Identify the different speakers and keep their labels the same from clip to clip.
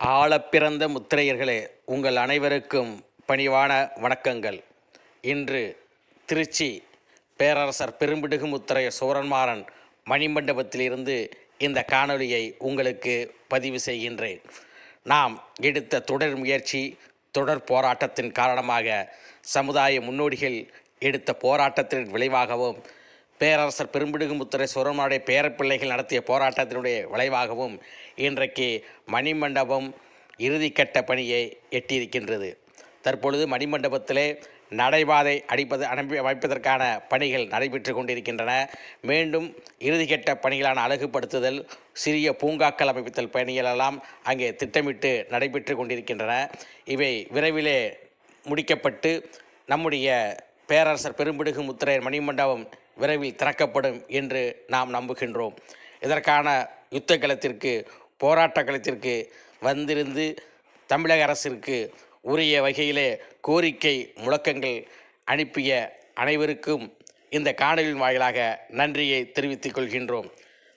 Speaker 1: ஆழப்பிறந்த முத்திரையர்களே உங்கள் அனைவருக்கும் பணிவான வணக்கங்கள். இன்று திருச்சி பேரரசர் பெரும்பிடுகு முத்திரைய சோரன்மாறன் மணிமண்டபத்திலிருந்து இந்த காணொளியை உங்களுக்கு பதிவு செய்கின்றேன். நாம் எடுத்த தொடர் முயற்சி தொடர் போராட்டத்தின் காரணமாக சமுதாய முன்னோடிகள் எடுத்த போராட்டத்தின் விளைவாகவும் பேரரசர் பெரும்பிடுகு முத்திரை சுரமானுடைய பேரப்பிள்ளைகள் நடத்திய போராட்டத்தினுடைய விளைவாகவும் இன்றைக்கு மணிமண்டபம் இறுதிக்கட்ட பணியை எட்டியிருக்கின்றது. தற்பொழுது மணிமண்டபத்திலே நடைபாதை அடிப்பது அனுப்பி அமைப்பதற்கான பணிகள் நடைபெற்று கொண்டிருக்கின்றன. மீண்டும் இறுதிக்கட்ட பணிகளான அழகுபடுத்துதல் சிறிய பூங்காக்கள் அமைத்தல் பணிகளெல்லாம் அங்கே திட்டமிட்டு நடைபெற்று கொண்டிருக்கின்றன. இவை விரைவிலே முடிக்கப்பட்டு நம்முடைய பேரரசர் பெரும்பிடுகு முத்திரையர் மணிமண்டபம் விரைவில் திறக்கப்படும் என்று நாம் நம்புகின்றோம். இதற்கான யுத்த களத்திற்கு போராட்ட களத்திற்கு வந்திருந்து தமிழக அரசிற்கு உரிய வகையிலே கோரிக்கை முழக்கங்கள் அனுப்பிய அனைவருக்கும் இந்த காணொலியின் வாயிலாக நன்றியை தெரிவித்துக் கொள்கின்றோம்.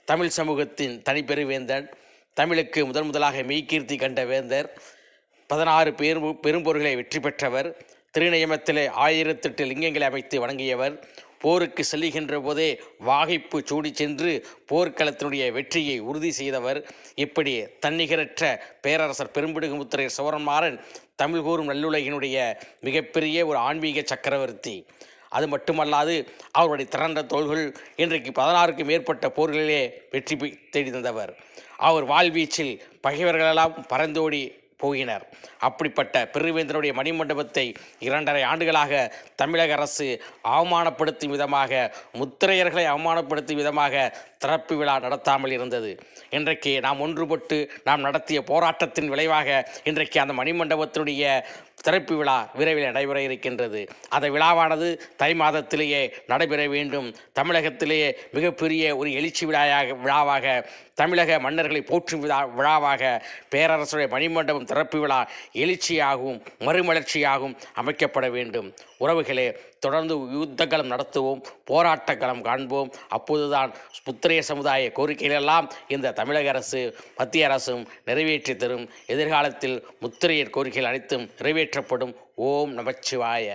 Speaker 1: தமிழ் சமூகத்தின் தனிப்பெருவேந்தன் தமிழுக்கு முதன் முதலாக மெய்கீர்த்தி கண்ட வேந்தர் பதினாறு பெரும் பெரும்பொருளை வெற்றி பெற்றவர் திருநயமத்திலே ஆயிரத்தெட்டு லிங்கங்களை அமைத்து வணங்கியவர் போருக்கு செல்லுகின்ற போதே வாகைப்பு சூடி சென்று போர்க்களத்தினுடைய வெற்றியை உறுதி செய்தவர். இப்படி தன்னிகரற்ற பேரரசர் பெரும்பிடுகுமுத்திரை சோரன்மாறன் தமிழ் கூறும் நல்லுலகினுடைய மிகப்பெரிய ஒரு ஆன்மீக சக்கரவர்த்தி. அது மட்டுமல்லாது அவருடைய திரண்ட தோள்கள் இன்றைக்கு பதினாறுக்கும் மேற்பட்ட போர்களிலே வெற்றி தேடி தந்தவர். அவர் வாழ்வீச்சில் பகைவர்களெல்லாம் பறந்தோடி போகினர். அப்படிப்பட்ட பெருவேந்தனுடைய மணிமண்டபத்தை இரண்டரை ஆண்டுகளாக தமிழக அரசு அவமானப்படுத்தும் விதமாக முத்திரையர்களை அவமானப்படுத்தும் விதமாக திறப்பு விழா நடத்தாமல் இருந்தது. இன்றைக்கு நாம் ஒன்றுபட்டு நாம் நடத்திய போராட்டத்தின் விளைவாக இன்றைக்கு அந்த மணிமண்டபத்தினுடைய திறப்பு விழா விரைவில் நடைபெற இருக்கின்றது. அந்த விழாவானது தை மாதத்திலேயே நடைபெற வேண்டும். தமிழகத்திலேயே மிகப்பெரிய ஒரு எழுச்சி விழாயாக விழாவாக தமிழக மன்னர்களை போற்றும் விழா விழாவாக பேரரசுடைய மணிமண்டபம் திறப்பு விழா எழுச்சியாகவும் மறுமலர்ச்சியாகவும் அமைக்கப்பட வேண்டும். உறவுகளே தொடர்ந்து யுத்தங்களம் நடத்துவோம் போராட்டக்களம் காண்போம். அப்போதுதான் புத்திரைய சமுதாய கோரிக்கைகளெல்லாம் இந்த தமிழக அரசு மத்திய அரசும் நிறைவேற்றி தரும். எதிர்காலத்தில் முத்திரையர் கோரிக்கைகள் அனைத்தும் நிறைவேற்றப்படும். ஓம் நமச்சிவாய.